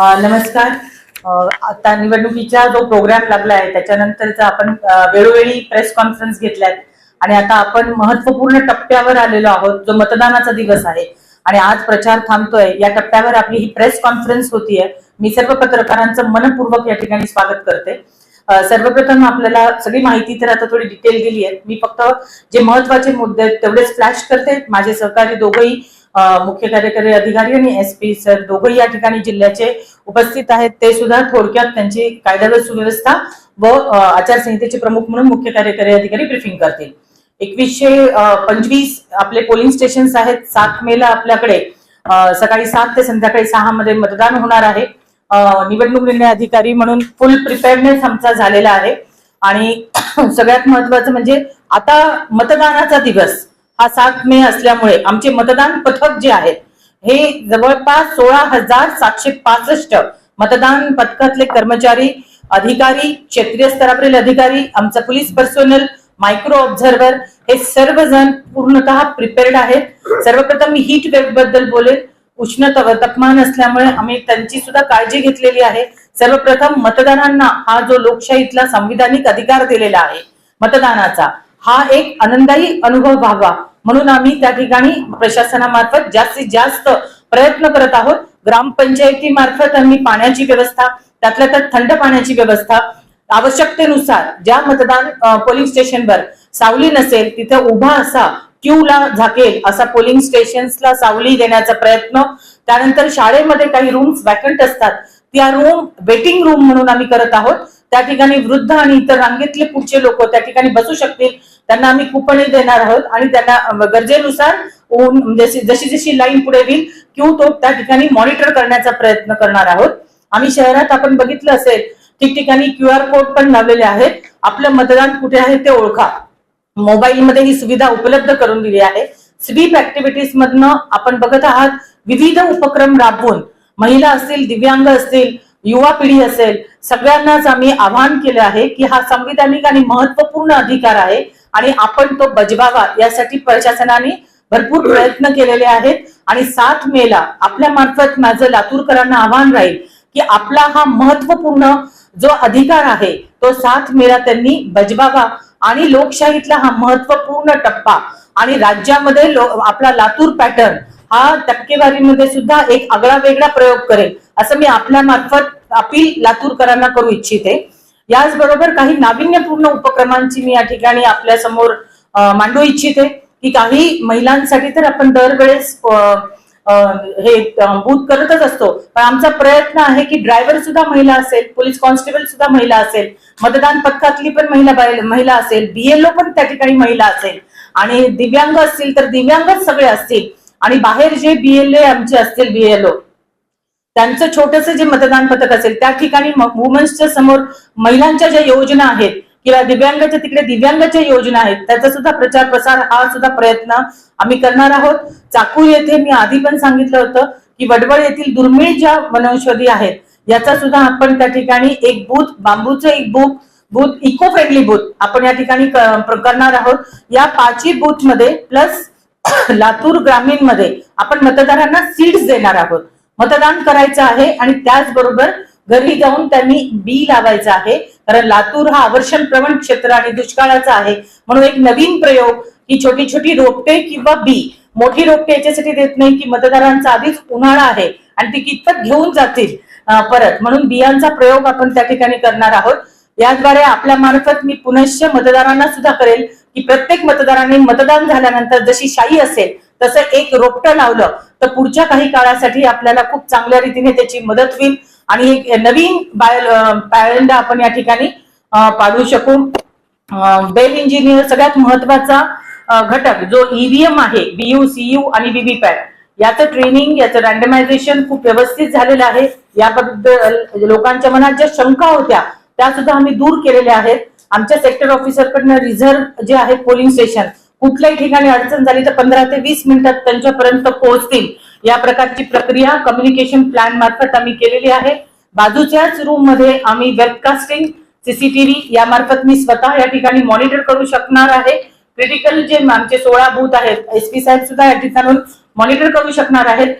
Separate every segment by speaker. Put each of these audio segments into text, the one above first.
Speaker 1: नमस्कार. आता निवडणुकीचा जो प्रोग्राम लागला आहे त्याच्यानंतरचा आपण वेळोवेळी प्रेस कॉन्फरन्स घेतल्यात. आणि आता आपण महत्त्वपूर्ण टप्प्यावर आलेलो आहोत जो मतदानाचा दिवस आहे. आणि आज प्रचार थांबतोय. या टप्प्यावर आपली ही प्रेस कॉन्फरन्स होतीये. मी सर्व पत्रकारांचं मनपूर्वक या ठिकाणी स्वागत करते. सर्वप्रथम आपल्याला सगळी माहिती तर आता थोडी डिटेल दिली आहे मी फक्त जे महत्त्वाचे मुद्दे आहेत तेवढेच फ्लॅश करते. माझे सहकारी दोघंही मुख्य कार्यकारी अधिकारी आणि एस पी सर दोघंही या ठिकाणी जिल्ह्याचे उपस्थित आहेत. ते सुद्धा थोडक्यात त्यांची कायदा व सुव्यवस्था व आचारसंहितेचे प्रमुख म्हणून मुख्य कार्यकारी अधिकारी ब्रिफिंग करतील. एकवीसशे पंचवीस आपले पोलिंग स्टेशन्स आहेत. सात मेला आपल्याकडे सकाळी सात ते संध्याकाळी सहा मध्ये मतदान होणार आहे. निवडणूक निर्णय अधिकारी म्हणून फुल प्रिपेअरनेस आमचा झालेला आहे. आणि सगळ्यात महत्वाचं म्हणजे आता मतदानाचा दिवस. हा सात मे असल्यामुळे आमचे मतदान पथक जे आहेत हे जवळपास सोळा हजार सातशे पासष्ट मतदान पथकातले कर्मचारी अधिकारी क्षेत्रीय स्तरावरील अधिकारी आमचं पोलीस पर्सोनल मायक्रो ऑब्झर्व्हर हे सर्वजण पूर्णतः प्रिपेअर्ड आहेत. सर्वप्रथम मी हीट वेव्हबद्दल बोलेल उष्णता तापमान असल्यामुळे आम्ही त्यांची सुद्धा काळजी घेतलेली आहे. सर्वप्रथम मतदारांना हा जो लोकशाहीतला संविधानिक अधिकार दिलेला आहे मतदानाचा हा एक आनंदायी अनुभव व्हावा. म्हणून आम्ही त्या ठिकाणी प्रशासनामार्फत जास्तीत जास्त प्रयत्न करत आहोत. ग्रामपंचायतीमार्फत आम्ही पाण्याची व्यवस्था त्यातल्या त्यात थंड पाण्याची व्यवस्था आवश्यकतेनुसार ज्या मतदान पोलिंग स्टेशनवर सावली नसेल तिथे उभा असा क्यूला झाकेल असा पोलिंग स्टेशन्सला सावली देण्याचा प्रयत्न. त्यानंतर शाळेमध्ये काही रूम्स वॅकंट असतात. त्या रूम वेटिंग रूम म्हणून आम्ही करत आहोत. त्या ठिकाणी वृद्ध आणि इतर रांगेतले पुढचे लोक त्या ठिकाणी बसू शकतील. त्यांना आम्ही कुपणे देणार आहोत आणि त्यांना गरजेनुसार ऊन- म्हणजे जशी जशी जशी लाईन पुढे येईल क्यू तो त्या ठिकाणी मॉनिटर करण्याचा प्रयत्न करणार आहोत. आम्ही शहरात आपण बघितलं असेल ठिकठिकाणी क्यू आर कोड पण लावलेले आहेत. आपलं मतदान कुठे आहे ते ओळखा. मोबाईलमध्ये ही सुविधा उपलब्ध करून दिली आहे. स्वीप ऍक्टिव्हिटीज मधनं आपण बघत आहात विविध उपक्रम राबवून महिला असतील दिव्यांग असतील युवा पिढी असेल सगळ्यांनाच आम्ही आवाहन केलं आहे की हा संविधानिक आणि महत्त्वपूर्ण अधिकार आहे आणि आपण तो बजवावा यासाठी प्रशासनाने भरपूर प्रयत्न केलेले आहेत. आणि सात मेला आपल्या मार्फत माझं लातूरकरांना आव्हान राहील की आपला हा महत्त्वपूर्ण जो अधिकार आहे तो सात मेला त्यांनी बजवावा आणि लोकशाहीतला हा महत्त्वपूर्ण टप्पा आणि राज्यामध्ये आपला लातूर पॅटर्न हा टक्केवारीमध्ये सुद्धा एक आगळा वेगळा प्रयोग करेल. असं मी आपल्या मार्फत अपील लातूरकरांना करू इच्छिते. याचबरोबर काही नाविन्यपूर्ण उपक्रमांची मी या ठिकाणी आपल्यासमोर मांडू इच्छिते. की काही महिलांसाठी तर आपण दरवेळेस हे बूथ करतच असतो. पण आमचा प्रयत्न आहे की ड्रायव्हर सुद्धा महिला असेल पोलीस कॉन्स्टेबल सुद्धा महिला असेल मतदान पथकातली पण महिला महिला असेल बीएलओ पण त्या ठिकाणी महिला असेल. आणि दिव्यांग असतील तर दिव्यांगच सगळे असतील. आणि बाहेर जे बीएलए आमचे असतील बीएलओ त्यांचं छोटस जे मतदान पथक असेल त्या ठिकाणी वुमन्सच्या समोर महिलांच्या ज्या योजना आहेत किंवा दिव्यांगाच्या तिकडे दिव्यांगाच्या योजना आहेत त्याचा सुद्धा प्रचार प्रसार हा सुद्धा प्रयत्न आम्ही करणार आहोत. चाकूर येथे मी आधी पण सांगितलं होतं की वडवळ येथील दुर्मिळ ज्या वनौषधी आहेत याचा सुद्धा आपण त्या ठिकाणी एक बूथ बांबूचं एक booth booth eco friendly booth आपण या ठिकाणी करणार आहोत. या पाचही बूथमध्ये प्लस लातूर ग्रामीणमध्ये आपण मतदारांना सीट्स देणार आहोत. मतदान करायचं आहे आणि त्याचबरोबर घरी जाऊन त्यांनी बी लावायचं आहे. कारण लातूर हा आवर्षण प्रवण क्षेत्र आणि दुष्काळाचा आहे. म्हणून एक नवीन प्रयोग ही छोटी छोटी रोपटे किंवा बी. मोठी रोपटे याच्यासाठी देत नाही की मतदारांचा आधीच उन्हाळा आहे आणि ती कितपत घेऊन जातील परत. म्हणून बियांचा प्रयोग आपण त्या ठिकाणी करणार आहोत. याद्वारे आपल्या मार्फत मी पुनश्च मतदारांना सुद्धा करेल की प्रत्येक मतदारांनी मतदान झाल्यानंतर जशी शाही असेल तसं एक रोपटं लावलं तर पुढच्या काही काळासाठी आपल्याला खूप चांगल्या रीतीने त्याची मदत होईल. आणि एक नवीन बाय आपण या ठिकाणी पाडू शकू. बेल इंजिनियर सगळ्यात महत्त्वाचा घटक जो ईव्हीएम आहे बीयू सीयू आणि व्हीव्हीपॅट याचं ट्रेनिंग याचं रँडमायझेशन खूप व्यवस्थित झालेलं आहे. याबद्दल लोकांच्या मनात ज्या शंका होत्या त्या सुद्धा आम्ही दूर केलेल्या आहेत. आमच्या सेक्टर ऑफिसरकडनं रिझर्व्ह जे आहे पोलिंग स्टेशन कुठल्याही ठिकाणी अडचण झाली तर पंधरा ते वीस मिनिटात त्यांच्यापर्यंत पोहोचतील. या प्रकारची प्रक्रिया कम्युनिकेशन प्लॅन मार्फत आम्ही केलेली आहे. बाजूच्याच रूममध्ये आम्ही वेबकास्टिंग सीसीटीव्ही यामार्फत मी स्वतः या ठिकाणी मॉनिटर करू शकणार आहे. क्रिटिकल जे आमचे सोळा बूथ आहेत एस पी साहेब सुद्धा या ठिकाणून मॉनिटर करू शकणार आहेत.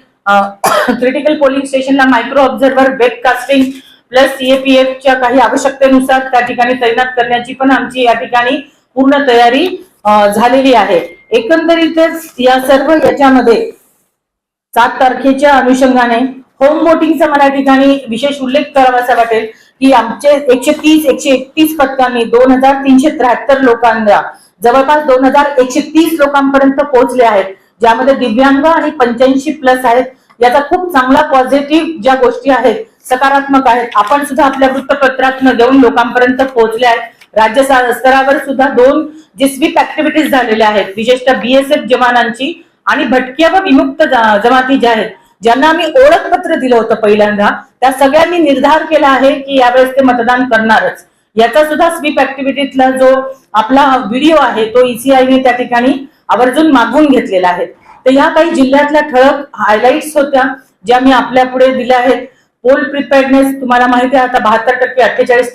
Speaker 1: क्रिटिकल पोलिंग स्टेशनला मायक्रो ऑब्झर्व्हर वेबकास्टिंग प्लस सीएपीएफच्या काही आवश्यकतेनुसार त्या ठिकाणी तैनात करण्याची पण आमची या ठिकाणी पूर्ण तयारी झालेली आहे. एकंदरीतच या सर्व याच्यामध्ये सात तारखेच्या अनुषंगाने होम वोटिंगचा मला ठिकाणी विशेष उल्लेख करावासा वाटेल की आमचे एकशे तीस एकशे एकतीस पथकांनी दोन हजार तीनशे त्र्याहत्तर लोकांना जवळपास दोन हजार एकशे तीस लोकांपर्यंत पोहोचले आहेत. ज्यामध्ये दिव्यांग आणि पंच्याऐंशी प्लस आहेत. याचा खूप चांगला पॉझिटिव्ह ज्या गोष्टी आहेत सकारात्मक आहेत. आपण सुद्धा आपल्या वृत्तपत्रातनं देऊन लोकांपर्यंत पोहोचले आहेत. राज्य स्तरावर सुद्धा दोन जे स्वीप ऍक्टिव्हिटीज झालेल्या आहेत. विशेषतः बीएसएफ जवानांची आणि भटक्या व विमुक्त जमाती ज्या आहेत ज्यांना आम्ही ओळखपत्र दिलं होतं पहिल्यांदा त्या सगळ्यांनी निर्धार केला आहे की यावेळेस ते मतदान करणारच. याचा सुद्धा स्वीप ऍक्टिव्हिटीतला जो आपला व्हिडिओ आहे तो ईसीआयने त्या ठिकाणी आवर्जून मागवून घेतलेला आहे. तर या काही जिल्ह्यातल्या ठळक हायलाईट्स होत्या ज्या मी आपल्या पुढे दिल्या आहेत. पोल प्रिपेअर्डनेस तुम्हाला माहिती आहे आता बहात्तर टक्के अठ्ठेचाळीस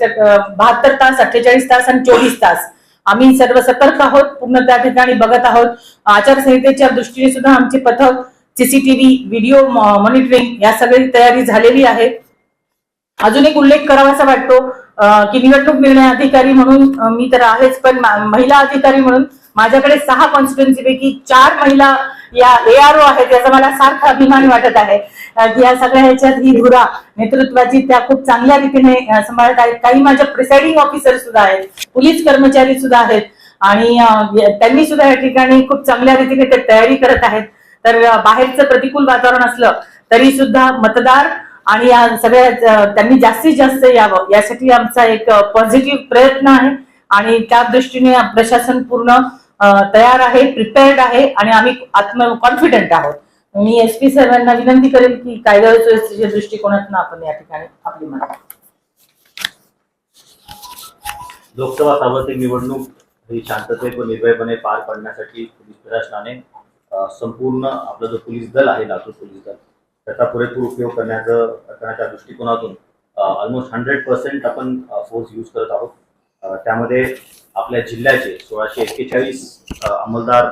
Speaker 1: बहात्तर तास अठ्ठेचाळीस तास आणि चोवीस तास. आम्ही सर्व सतर्क आहोत पूर्ण त्या ठिकाणी बघत आहोत. आचारसंहितेच्या दृष्टीने सुद्धा आमचे पथक सीसीटीव्ही व्हिडिओ मॉनिटरिंग या सगळी तयारी झालेली आहे. अजून एक उल्लेख करावासा वाटतो की निवडणूक निर्णय अधिकारी म्हणून मी तर आहेच पण महिला अधिकारी म्हणून माझ्याकडे सहा कॉन्स्टिट्युन्सी पैकी चार महिला या एआरओ आहेत याचा मला सारखा अभिमान वाटत आहे. या सगळ्या ह्याच्यात ही धुरा नेतृत्वाची त्या खूप चांगल्या रीतीने सांभाळत आहेत. काही माझ्या प्रिसाइडिंग ऑफिसर सुद्धा आहेत पोलीस कर्मचारी सुद्धा आहेत आणि त्यांनी सुद्धा या ठिकाणी खूप चांगल्या रीतीने ते तयारी करत आहेत. तर बाहेरचं प्रतिकूल वातावरण असलं तरी सुद्धा मतदार आणि या सगळ्या त्यांनी जास्तीत जास्त यावं. यासाठी आमचा एक पॉझिटिव्ह प्रयत्न आहे आणि त्या दृष्टीने प्रशासन पूर्ण तयार आहे प्रिपेअर्ड आहे आणि आम्ही आत्म कॉन्फिडंट आहोत. मी एस पी साहेबांना विनंती करेल की कायदा सुव्यवस्थेच्या दृष्टिकोनातून आपण या ठिकाणी आपली मत
Speaker 2: लोकसभा सार्वत्रिक निवडणूक ही शांततेत व निर्भयपणे पार पाडण्यासाठी पोलीस प्रशासनाने संपूर्ण आपलं जो पोलीस दल आहे लातूर पोलीस दल त्याचा पुरेपूर उपयोग करण्याचं करण्याच्या दृष्टिकोनातून ऑलमोस्ट हंड्रेड पर्सेंट आपण फोर्स यूज करत आहोत. त्यामध्ये आपल्या जिल्ह्याचे सोळाशे एक्केचाळीस अंमलदार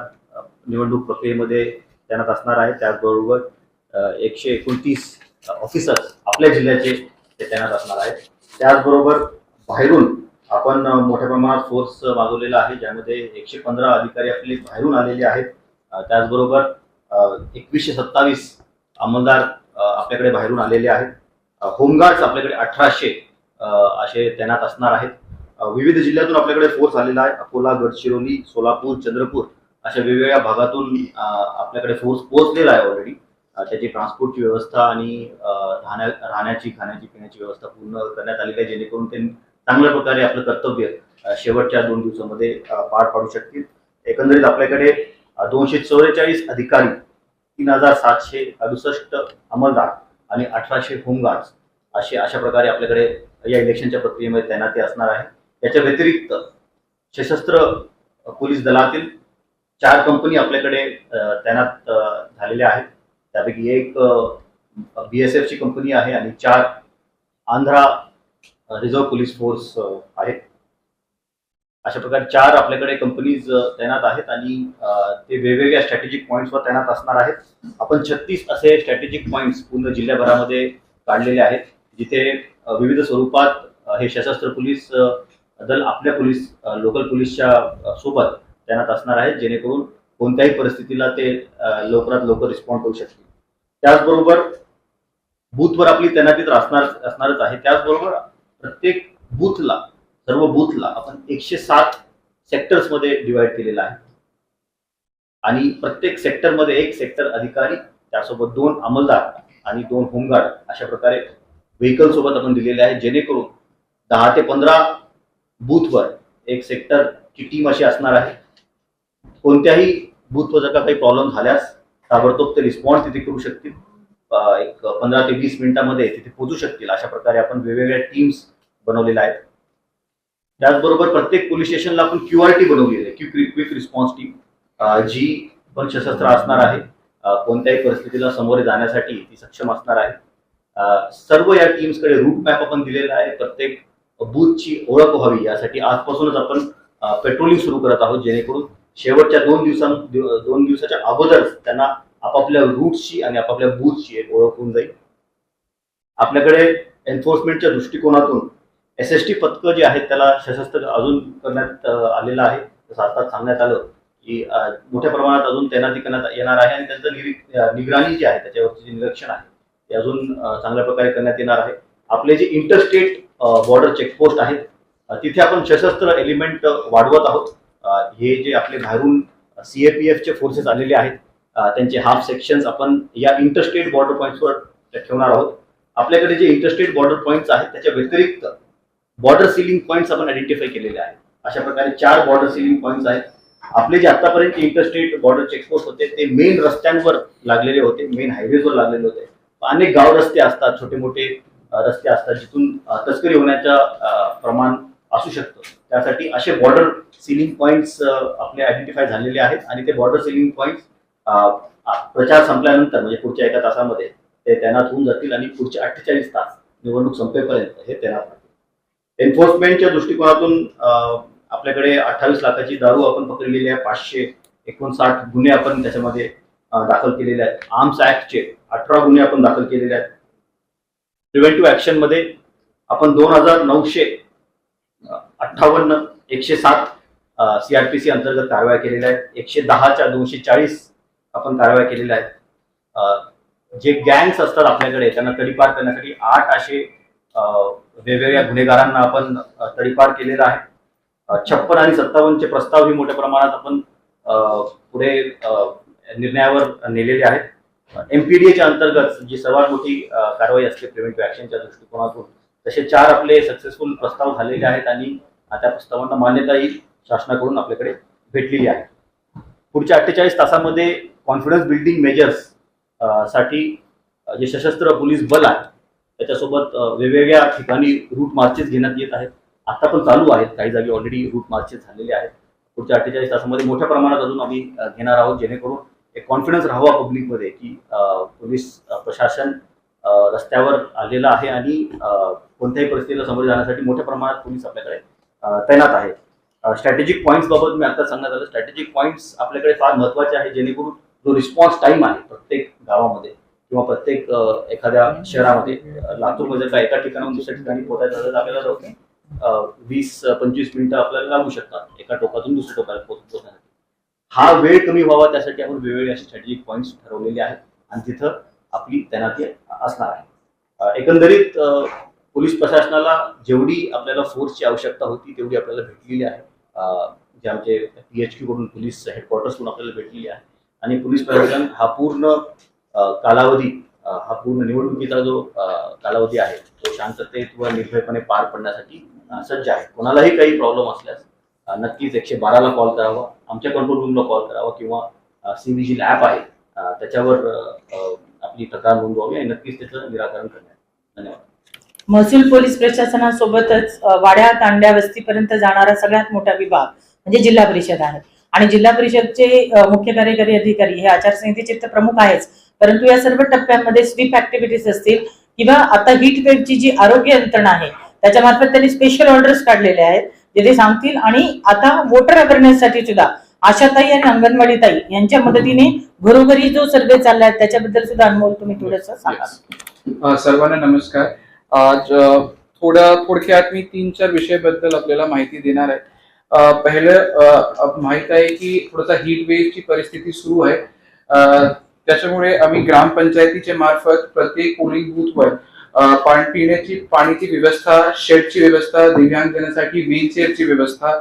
Speaker 2: निवडणूक प्रक्रियेमध्ये तैनात असणार आहे. त्याचबरोबर एकशे एकोणतीस ऑफिसर्स आपल्या जिल्ह्याचे ते तैनात असणार आहेत. त्याचबरोबर बाहेरून आपण मोठ्या प्रमाणात फोर्स मागवलेला आहे ज्यामध्ये एकशे पंधरा अधिकारी आपले बाहेरून आलेले आहेत. त्याचबरोबर एकवीसशे सत्तावीस अंमलदार आपल्याकडे बाहेरून आलेले आहेत. होमगार्ड्स आपल्याकडे अठराशे असे तैनात असणार आहेत. विविध जिल्ह्यातून आपल्याकडे फोर्स आलेला आहे. अकोला गडचिरोली सोलापूर चंद्रपूर अशा वेगवेगळ्या भागातून आपल्याकडे फोर्स पोहोचलेला आहे ऑलरेडी त्याची ट्रान्सपोर्टची व्यवस्था आणि राहण्या राहण्याची खाण्याची पिण्याची व्यवस्था पूर्ण करण्यात आलेली आहे जेणेकरून ते चांगल्या प्रकारे आपलं कर्तव्य शेवटच्या दोन दिवसामध्ये पार पाडू शकतील. एकंदरीत आपल्याकडे दोनशे चौवेचाळीस अधिकारी तीन हजार सातशे अडुसष्ट अंमलदार आणि अठराशे होमगार्ड्स असे अशा प्रकारे आपल्याकडे या इलेक्शनच्या प्रक्रियेमध्ये तैनाती असणार आहे. याच्या व्यतिरिक्त सशस्त्र पोलीस दलातील चार कंपनी आपल्याकडे तैनात झालेल्या आहेत. त्यापैकी एक बी एस एफची कंपनी आहे आणि चार आंध्रा रिझर्व्ह पोलीस फोर्स आहेत. अशा प्रकारे चार आपल्याकडे कंपनीज तैनात आहेत आणि ते वेगवेगळ्या स्ट्रॅटेजिक पॉईंट्सवर तैनात असणार आहेत. आपण छत्तीस असे स्ट्रॅटेजिक पॉईंट्स पूर्ण जिल्ह्याभरामध्ये काढलेले आहेत जिथे विविध स्वरूपात हे सशस्त्र पोलीस दल आपल्या पोलीस लोकल पोलीसच्या सोबत तैनात असणार आहेत जेणेकरून कोणत्याही परिस्थितीला ते लवकरात लवकर रिस्पॉन्ड करू शकतील. त्याचबरोबर बूथवर आपली तैनाती तर असणार असणारच आहे. त्याचबरोबर प्रत्येक बूथला सर्व बूथला आपण एकशे सात सेक्टर्समध्ये डिवाइड केलेला आहे. आणि प्रत्येक सेक्टरमध्ये एक सेक्टर अधिकारी त्यासोबत दोन अंमलदार आणि दोन होमगार्ड अशा प्रकारे व्हेकल सोबत आपण दिलेले आहे जेणेकरून दहा ते पंधरा बूथवर एक सेक्टरची टीम अशी असणार आहे. कोणत्याही बूथवर जर का काही प्रॉब्लेम झाल्यास ताबडतोब ते रिस्पॉन्स तिथे करू शकतील. एक पंधरा ते वीस मिनिटामध्ये तिथे पोहोचू शकतील. अशा प्रकारे आपण वेगवेगळ्या टीम्स बनवलेल्या आहेत. त्याचबरोबर प्रत्येक पोलीस स्टेशनला आपण क्यू आर टी बनवलेली आहे. क्विक क्विक रिस्पॉन्स टीम जी पण सशस्त्र असणार आहे. कोणत्याही परिस्थितीला सामोरे जाण्यासाठी ती सक्षम असणार आहे. सर्व या टीम्सकडे रूट मॅप आपण दिलेला आहे. प्रत्येक बूथची ओळख व्हावी यासाठी आजपासूनच आपण पेट्रोलिंग सुरू करत आहोत जेणेकरून शेवटच्या दोन दिवसां दोन दिवसाच्या अगोदरच त्यांना आपापल्या रूटची आणि आपापल्या बूथची एक ओळख होऊन जाईल. आपल्याकडे एन्फोर्समेंटच्या दृष्टिकोनातून एस एस टी पथकं जे आहेत त्याला सशस्त्र अजून करण्यात आलेलं आहे. जसं आता सांगण्यात आलं की मोठ्या प्रमाणात अजून तैनाती करण्यात येणार आहे आणि त्यांचं निरी- निगराणी जी आहे त्याच्यावरची जे निरीक्षण आहे ते अजून चांगल्या प्रकारे करण्यात येणार आहे. आपले जे इंटरस्टेट बॉर्डर चेकपोस्ट आहेत तिथे आपण सशस्त्र एलिमेंट वाढवत आहोत. हे जे आपले बाहेरून सीएपीएफचे फोर्सेस आलेले आहेत त्यांचे हाफ सेक्शन्स आपण या इंटरस्टेट बॉर्डर पॉईंट्सवर ठेवणार आहोत. आपल्याकडे जे इंटरस्टेट बॉर्डर पॉईंट्स आहेत त्याच्या व्यतिरिक्त बॉर्डर सिलिंग पॉईंट्स आपण आयडेंटिफाय केलेले आहेत. अशा प्रकारे चार बॉर्डर सिलिंग पॉईंट्स आहेत. आपले जे आतापर्यंत इंटरस्टेट बॉर्डर चेकपोस्ट होते ते मेन रस्त्यांवर लागलेले होते मेन हायवेजवर लागलेले होते. अनेक गाव रस्ते असतात छोटे मोठे रस्ते असतात जिथून तस्करी होण्याचं प्रमाण असू शकतं. त्यासाठी असे बॉर्डर सिलिंग पॉईंट्स आपले आयडेंटिफाय झालेले आहेत आणि ते बॉर्डर सिलिंग पॉईंट्स प्रचार संपल्यानंतर म्हणजे पुढच्या एका तासामध्ये ते तैनात होऊन जातील आणि पुढचे अठ्ठेचाळीस तास निवडणूक संपेपर्यंत हे तैनात राहतील एन्फोर्समेंटच्या दृष्टिकोनातून आपल्याकडे अठ्ठावीस लाखाची दारू आपण पकडलेली आहे पाचशे एकोणसाठ गुन्हे आपण त्याच्यामध्ये दाखल केलेले आहेत. आर्म्स ऍक्टचे अठरा गुन्हे आपण दाखल केलेले आहेत. प्रिव्हेंटिव्ह ऍक्शनमध्ये आपण दोन हजार नऊशे अठ्ठावन्न एकशे सात सीआरपीसी अंतर्गत कारवाया केलेल्या आहेत. एकशे दहाच्या दोनशे चाळीस आपण कारवाया केलेल्या आहेत. जे गँग्स असतात आपल्याकडे त्यांना तडीपार करण्यासाठी आठ असे वेगवेगळ्या गुन्हेगारांना आपण तडीपार केलेला आहे. छप्पन आणि सत्तावन्नचे प्रस्ताव ही मोठ्या प्रमाणात आपण पुढे निर्णयावर नेलेले आहेत. एमपीडीएच्या अंतर्गत जी सर्वात मोठी कारवाई असते प्रिव्हेंटिव्ह ऍक्शनच्या दृष्टिकोनातून तसे चार आपले सक्सेसफुल प्रस्ताव झालेले आहेत आणि त्या प्रस्तावांना मान्यताही शासनाकडून आपल्याकडे भेटलेली आहे. पुढच्या अठ्ठेचाळीस तासामध्ये कॉन्फिडन्स बिल्डिंग मेजर्ससाठी जे सशस्त्र पोलीस बल आहे त्याच्यासोबत वेगवेगळ्या ठिकाणी रूट मार्चेस घेण्यात येत आहेत. आता पण चालू आहेत. काही जागी ऑलरेडी रूट मार्चेस झालेले आहेत. पुढच्या अठ्ठेचाळीस तासामध्ये मोठ्या प्रमाणात अजून आम्ही घेणार आहोत जेणेकरून एक कॉन्फिडन्स राहावा पब्लिकमध्ये की पोलीस प्रशासन रस्त्यावर आलेलं आहे आणि कोणत्याही परिस्थितीला समोर जाण्यासाठी मोठ्या प्रमाणात पोलीस आपल्याकडे तैनात आहेत स्ट्रॅटेजिक पॉईंट्स बाबत मी आता सांगण्यात आलं. स्ट्रॅटेजिक पॉईंट्स आपल्याकडे फार महत्त्वाचे आहे जेणेकरून जो रिस्पॉन्स टाइम आहे प्रत्येक गावामध्ये किंवा प्रत्येक एखाद्या शहरामध्ये लातूरमध्ये म्हणजे का एका ठिकाणाहून दुसऱ्या ठिकाणी पोहोचायचं तर आपल्याला जाऊ वीस पंचवीस मिनिटं आपल्याला लागू शकतात एका टोकातून दुसऱ्या टोकाला पोहोचण्यासाठी. हा वेळ कमी व्हावा त्यासाठी आपण वेगवेगळे असे स्ट्रॅटेजिक पॉईंट्स ठरवलेले आहेत आणि तिथं आपली तैनाती असणार आहे. एकंदरीत पोलीस प्रशासनाला जेवढी आपल्याला फोर्सची आवश्यकता होती तेवढी आपल्याला भेटलेली आहे. जे आमचे पी एच क्यूकडून पोलीस हेडक्वार्टर्सकडून आपल्याला भेटलेली आहे. आणि पोलीस प्रशासन हा पूर्ण कालावधी हा पूर्ण निवडणुकीचा जो कालावधी आहे तो शांततेत व निर्भयपणे पार पडण्यासाठी सज्ज आहे. कोणालाही काही प्रॉब्लेम असल्यास नक्कीच एकशे बाराला कॉल करावा आमच्या कंट्रोल रूमला कॉल करावा किंवा सी जी ॲप आहे त्याच्यावर आपली तक्रार नोंदवावी आणि नक्कीच त्याचं निराकरण करण्यात धन्यवाद.
Speaker 1: महसूल पोलीस प्रशासनासोबतच वाड्या तांड्या वस्तीपर्यंत जाणारा सगळ्यात मोठा विभाग म्हणजे जिल्हा परिषद आहे. आणि जिल्हा परिषदचे मुख्य कार्यकारी अधिकारी हे आचारसंहितेचे तर प्रमुख आहेच परंतु या सर्व टप्प्यांमध्ये स्वीप ऍक्टिव्हिटीज असतील किंवा आता हीट वेव्हची जी आरोग्य यंत्रणा आहे त्याच्या मार्फत त्यांनी स्पेशल ऑर्डर्स काढलेले आहेत जे ते सांगतील. आणि आता वोटर अवेअरनेससाठी सुद्धा आशाताई आणि अंगणवाडी ताई यांच्या मदतीने घरोघरी जो सर्वे चाललाय त्याच्याबद्दल सुद्धा अनमोल तुम्ही थोडस सांगा.
Speaker 3: सर्वांना नमस्कार. आज थोड्या थोडं थोडक्यात मी तीन चार विषयाबद्दल आपल्याला माहिती देणार आहे. पहिलं माहीत आहे की थोडासा हीट वेव्हची परिस्थिती सुरू आहे. त्याच्यामुळे आम्ही ग्रामपंचायतीच्या मार्फत प्रत्येक पोलिंग बूथवर पाणी पिण्याची पाणीची व्यवस्था शेडची व्यवस्था दिव्यांगजनासाठी व्हीलचेअरची व्यवस्था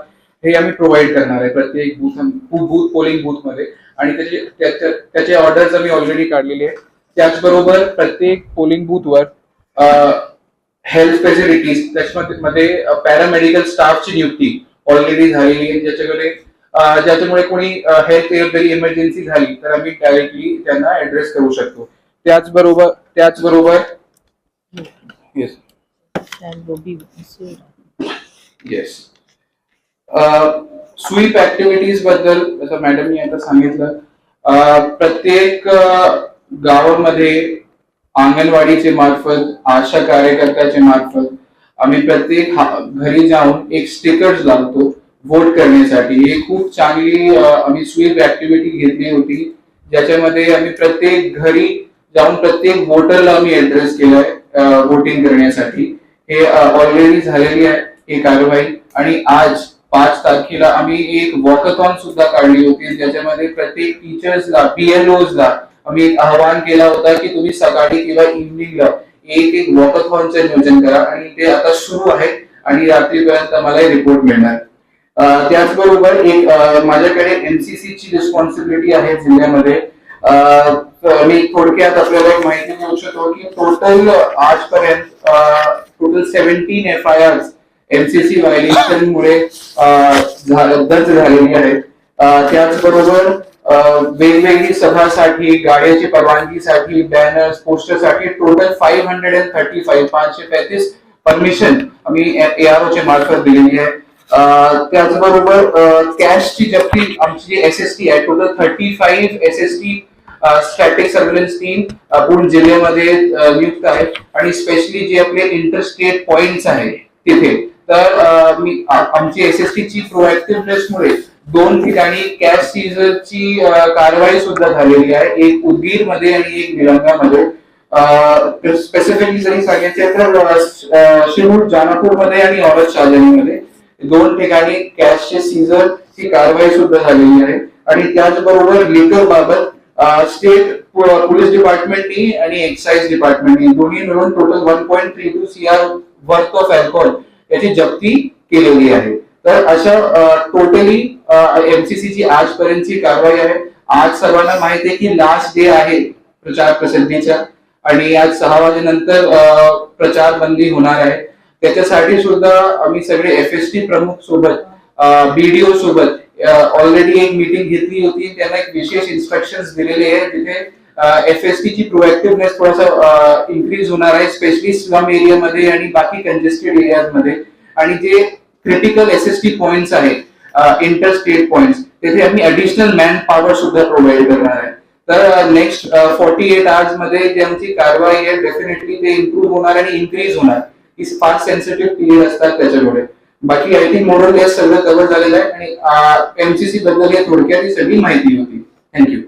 Speaker 3: हे आम्ही प्रोव्हाइड करणार आहे प्रत्येक बूथ बूथ पोलिंग बूथमध्ये आणि त्याचे त्याचे- त्याचे ऑर्डर्स आम्ही ऑलरेडी काढलेले आहेत. त्याचबरोबर प्रत्येक पोलिंग बूथवर हेल्थ फॅसिलिटीज त्याच्यामध्ये पॅरामेडिकल स्टाफची नियुक्ती ऑलरेडी झालेली आहे. ज्याच्याकडे ज्याच्यामुळे कोणी हेल्थ जरी इमर्जन्सी झाली तर आम्ही डायरेक्टली त्यांना ऍड्रेस करू शकतो. त्याचबरोबर त्याचबरोबर येस येस स्वीप ऍक्टिव्हिटीजबद्दल जसं मॅडमनी आता सांगितलं प्रत्येक गावामध्ये अंगणवाडीचे मार्फत आशा कार्यकर्त्याचे मार्फत आम्ही प्रत्येक घरी जाऊन एक स्टिकर्स लावतो वोट करण्यासाठी. ही खूप चांगली आम्ही स्वीप ऍक्टिव्हिटी घेतली होती. ज्याच्यामध्ये आम्ही प्रत्येक घरी जाऊन प्रत्येक वोटरला आम्ही ऍड्रेस केलाय वोटिंग करण्यासाठी. हे ऑलरेडी झालेली आहे ही कारवाई. आणि आज पाच तारखेला आम्ही एक वॉकथॉन सुद्धा काढली होती. ज्याच्यामध्ये प्रत्येक टीचर्सला पीएलओजला आम्ही एक आवाहन केला होता की तुम्ही सकाळी किंवा इव्हिनिंगला एक एक वॉकथॉनचे नियोजन करा आणि ते आता सुरू आहे आणि रात्रीपर्यंत मला रिपोर्ट मिळणार. त्याचबरोबर एक माझ्याकडे एमसीसी ची रिस्पॉन्सिबिलिटी आहे जिल्ह्यामध्ये. मी थोडक्यात आपल्याला एक माहिती देऊ शकतो की टोटल आजपर्यंत total seventeen F I R MCC violation मुळे दर्ज झालेली आहे त्याचबरोबर वेगवेगळी सभासाठी गाड्याची परवानगीसाठी banners पोस्टरसाठी total five hundred and thirty five पाचशे पैतीस परमिशन आम्ही एआरओ च्या मार्फत दिलेली आहे. त्याचबरोबर कॅशची जप्ती आमची एस एस टी आहे total thirty five S S T static surveillance team पूर्ण जिल्ह्यामध्ये नियुक्त आहे. आणि स्पेशली जे आपले इंटरस्टेट पॉइंट्स आहे तिथे. तर मी आमची एस एस टी ची प्रोएक्टिव्हनेसमुळे दोन ठिकाणी कॅश सीझरची कारवाई सुद्धा झालेली आहे. एक उदगीरमध्ये आणि एक निलंगामध्ये. स्पेसिफिकली जरी सांगायचे तर शिरूर जानापूरमध्ये आणि औरत शाहजहानीमध्ये दोन ठिकाणी कॅशचे सीझर ची कारवाई सुद्धा झालेली आहे. आणि त्याचबरोबर लिकर बाबत स्टेट पोलीस डिपार्टमेंटनी आणि एक्साइज डिपार्टमेंटनी दोन्ही मिळून total one point three two C R worth of alcohol याची जप्ती केलेली आहे. तर अशा टोटली एमसीसी ची आजपर्यंतची कारवाई आहे. आज सर्वांना माहिती आहे की लास्ट डे आहे प्रचार प्रसिद्धीचा आणि आज सहा वाजेनंतर प्रचार बंदी होणार आहे. त्याच्यासाठी सुद्धा आम्ही सगळे एफ एस टी प्रमुख सोबत बीडीओ सोबत ऑलरेडी एक मीटिंग घेतली होती. त्यांना एक विशेष इन्स्ट्रक्शन दिलेले आहे तिथे एफ एस टी ची प्रोएक्टिव्हनेस थोडासा इन्क्रीज होणार आहे स्पेशली स्लम एरियामध्ये आणि बाकी कंजेस्टेड एरियामध्ये आणि जे critical S S T points आहेत इंटर स्टेट पॉइंट्स तिथे आम्ही ऍडिशनल मॅन पॉवर सुद्धा प्रोव्हाइड करणार आहे. तर नेक्स्ट फोर्टी एट आवर्समध्ये जी आमची कारवाई आहे डेफिनेटली ते इम्प्रूव्ह होणार आणि इन्क्रीज होणार. ही फार सेन्सिटिव्ह पिरियड असतात त्याच्यामुळे. बाकी आय थिंक मोरल या सगळं कव्हर झालेलं आहे आणि एमसीसी बद्दल या थोडक्यात ही सगळी माहिती होती. थँक्यू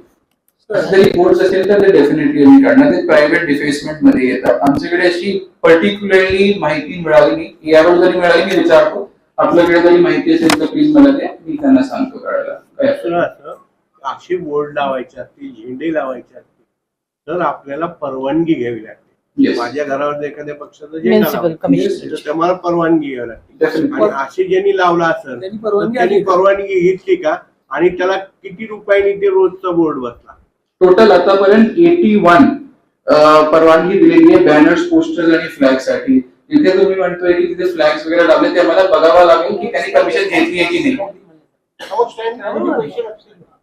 Speaker 3: जरी कोर्स असेल तर ते डेफिनेटली आम्ही काढणार. ते प्रायव्हेट डिफेसमेंटमध्ये येतात. आमच्याकडे अशी पर्टिक्युलरली माहिती मिळाली नाही. ERO जरी मिळाली मी विचारतो. आपल्याकडे जरी माहिती असेल तर प्लीज मला द्या. मी त्यांना सांगतो काय
Speaker 4: असं अशी बोर्ड लावायचे असतील झेंडे लावायचे असतील तर आपल्याला परवानगी घ्यावी लागते. माझ्या घरावर एखाद्या पक्षाचा झेंडा तुम्हाला परवानगी घ्यावी लागते. आणि अशी ज्यांनी लावला असेल
Speaker 5: त्यांनी परवानगी
Speaker 4: घेतली का? आणि त्याला किती रुपयांनी ते रोजचा बोर्ड बसला?
Speaker 3: टोटल आतापर्यंत एटी वन परवानगी दिलेली आहे. बॅनर्स पोस्टर्स आणि फ्लॅगसाठी. तिथे तुम्ही म्हणतोय की तिथे फ्लॅग्स वगैरे लावले ते मला बघावं लागेल की त्यांनी कमिशन घेतली आहे की नाही.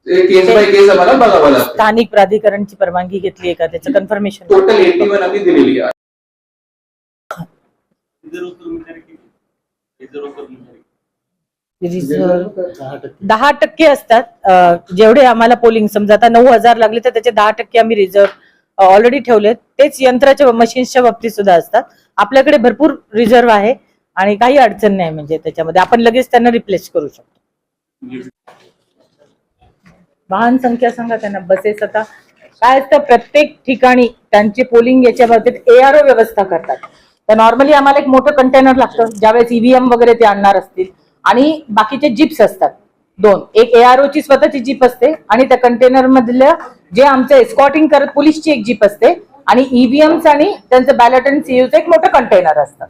Speaker 3: ते केस बाय केस आम्हाला बघावं लागतं.
Speaker 1: स्थानिक प्राधिकरणची परवानगी घेतली आहे का? त्याचं कन्फर्मेशन
Speaker 3: टोटल एटी वन आम्ही दिलेली आहे.
Speaker 1: दहा टक्के असतात. जेवढे आम्हाला पोलिंग समजा आता नऊ हजार लागले तर त्याचे दहा टक्के आम्ही रिझर्व्ह ऑलरेडी ठेवलेत. तेच यंत्राच्या मशीन्सच्या बाबतीत सुद्धा असतात. आपल्याकडे भरपूर रिझर्व्ह आहे आणि काही अडचण नाही म्हणजे त्याच्यामध्ये. आपण लगेच त्यांना रिप्लेस करू शकतो. वाहन संख्या सांगा त्यांना. बसेस आता काय असतं? प्रत्येक ठिकाणी त्यांची पोलिंग याच्या बाबतीत एआरओ व्यवस्था करतात. तर नॉर्मली आम्हाला एक मोठं कंटेनर लागतं. ज्यावेळेस ईव्हीएम वगैरे ते आणणार असतील. आणि बाकीचे जिप्स असतात. दोन. एक एआरओ ची स्वतःची जीप असते आणि त्या कंटेनर मधल्या जे आमचं एस्कॉटिंग करत पोलीसची एक जीप असते आणि ईव्हीएम्स आणि त्यांचं बॅलेट आणि सीयूचं एक मोठं कंटेनर असतं.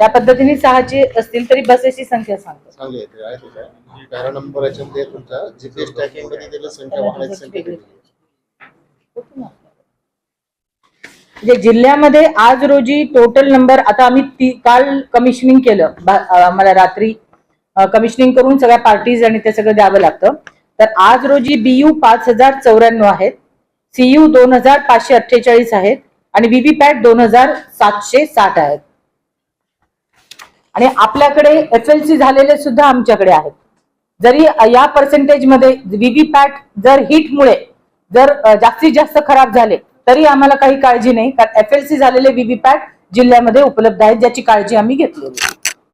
Speaker 1: त्या पद्धतीने सहाचे असतील तरी बसेसची संख्या सांगतो.
Speaker 6: म्हणजे नंबर तुमचा जीपीएस ट्रॅकिंग संख्या वाहनाची
Speaker 1: जिल्ह्यामध्ये आज रोजी टोटल नंबर आता आम्ही काल कमिशनिंग केलं आम्हाला रात्री कमिशनिंग करून सगळ्या पार्टीज आणि ते सगळं द्यावं लागतं. तर आज रोजी बीयू पाच हजार चौऱ्याण्णव आहेत. सीयू दोन हजार पाचशे अठ्ठेचाळीस आहेत. आणि व्हीव्हीपॅट दोन हजार सातशे साठ आहेत. आणि आपल्याकडे एफ एल सी झालेले सुद्धा आमच्याकडे आहेत. जरी या पर्सेंटेजमध्ये व्हीव्हीपॅट जर हिटमुळे जर जास्तीत जास्त खराब झाले तरी आम्हाला काही काळजी नाही. कारण एफ एल सी झालेले व्हीव्हीपॅट जिल्ह्यामध्ये उपलब्ध आहेत ज्याची काळजी आम्ही घेतलेली आहे.